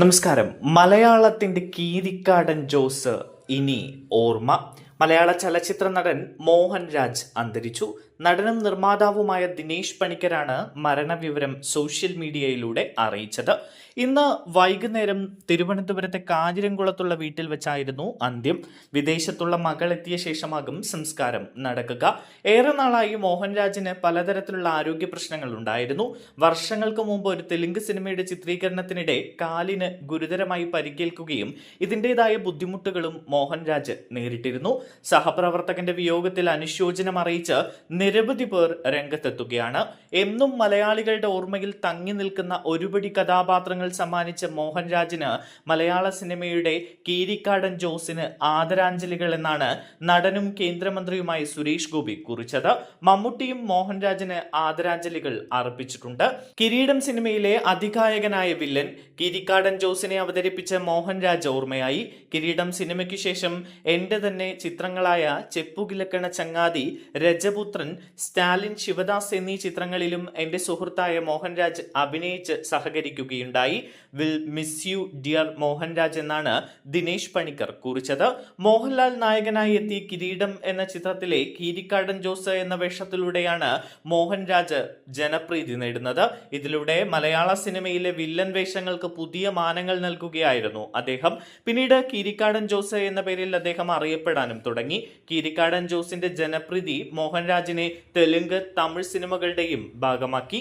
നമസ്കാരം. മലയാളത്തിന്റെ കീരിക്കാടൻ ജോസ് ഇനി ഓർമ്മ. മലയാള ചലച്ചിത്ര നടൻ മോഹൻ രാജ് അന്തരിച്ചു. നടനും നിർമ്മാതാവുമായ ദിനേശ് പണിക്കരാണ് മരണവിവരം സോഷ്യൽ മീഡിയയിലൂടെ അറിയിച്ചത്. ഇന്ന് വൈകുന്നേരം തിരുവനന്തപുരത്തെ കാഞ്ഞിരംകുളത്തുള്ള വീട്ടിൽ വെച്ചായിരുന്നു അന്ത്യം. വിദേശത്തുള്ള മകൾ എത്തിയ ശേഷമാകും സംസ്കാരം നടക്കുക. ഏറെ നാളായി മോഹൻരാജിന് പലതരത്തിലുള്ള ആരോഗ്യ പ്രശ്നങ്ങൾ ഉണ്ടായിരുന്നു. വർഷങ്ങൾക്ക് മുമ്പ് ഒരു തെലുങ്ക് സിനിമയുടെ ചിത്രീകരണത്തിനിടെ കാലിന് ഗുരുതരമായി പരിക്കേൽക്കുകയും ഇതിന്റെതായ ബുദ്ധിമുട്ടുകളും മോഹൻരാജ് നേരിട്ടിരുന്നു. സഹപ്രവർത്തകന്റെ വിയോഗത്തിൽ അനുശോചനം അറിയിച്ച് നിരവധി പേർ രംഗത്തെത്തുകയാണ്. എന്നും മലയാളികളുടെ ഓർമ്മയിൽ തങ്ങി നിൽക്കുന്ന ഒരുപടി കഥാപാത്രങ്ങൾ സമ്മാനിച്ച മോഹൻരാജിന് മലയാള സിനിമയുടെ കീരിക്കാടൻ ജോസിന് ആദരാഞ്ജലികൾ എന്നാണ് നടനും കേന്ദ്രമന്ത്രിയുമായി സുരേഷ് ഗോപി കുറിച്ചത്. മമ്മൂട്ടിയും മോഹൻരാജിന് ആദരാഞ്ജലികൾ അർപ്പിച്ചിട്ടുണ്ട്. കിരീടം സിനിമയിലെ അധികായകനായ വില്ലൻ കിരിക്കാടൻ ജോസിനെ അവതരിപ്പിച്ച മോഹൻരാജ് ഓർമ്മയായി. കിരീടം സിനിമയ്ക്ക് ശേഷം എന്റെ തന്നെ ചിത്രങ്ങളായ ചെപ്പുകിലക്കണ ചങ്ങാതി രജപുത്രൻ സ്റ്റാലിൻ ശിവദാസ് എന്നീ ചിത്രങ്ങളിലും എന്റെ സുഹൃത്തായ മോഹൻരാജ് അഭിനയിച്ച് സഹകരിക്കുകയുണ്ടായി. Will miss you dear Mohanraj എന്നാണ് ദിനേശ് പണിക്കർ കുറിച്ചത്. മോഹൻലാൽ നായകനായി എത്തി കിരീടം എന്ന ചിത്രത്തിലെ കീരിക്കാടൻ ജോസ് എന്ന വേഷത്തിലൂടെയാണ് മോഹൻരാജ് ജനപ്രീതി നേടുന്നത്. ഇതിലൂടെ മലയാള സിനിമയിലെ വില്ലൻ വേഷങ്ങൾക്ക് പുതിയ മാനങ്ങൾ നൽകുകയായിരുന്നു അദ്ദേഹം. പിന്നീട് കീരിക്കാടൻ ജോസ് എന്ന പേരിൽ അദ്ദേഹം അറിയപ്പെടാനും തുടങ്ങി. കീരിക്കാടൻ ജോസിന്റെ ജനപ്രീതി മോഹൻരാജിനെ തെലുങ്ക് തമിഴ് സിനിമകളുടെയും ഭാഗമാക്കി.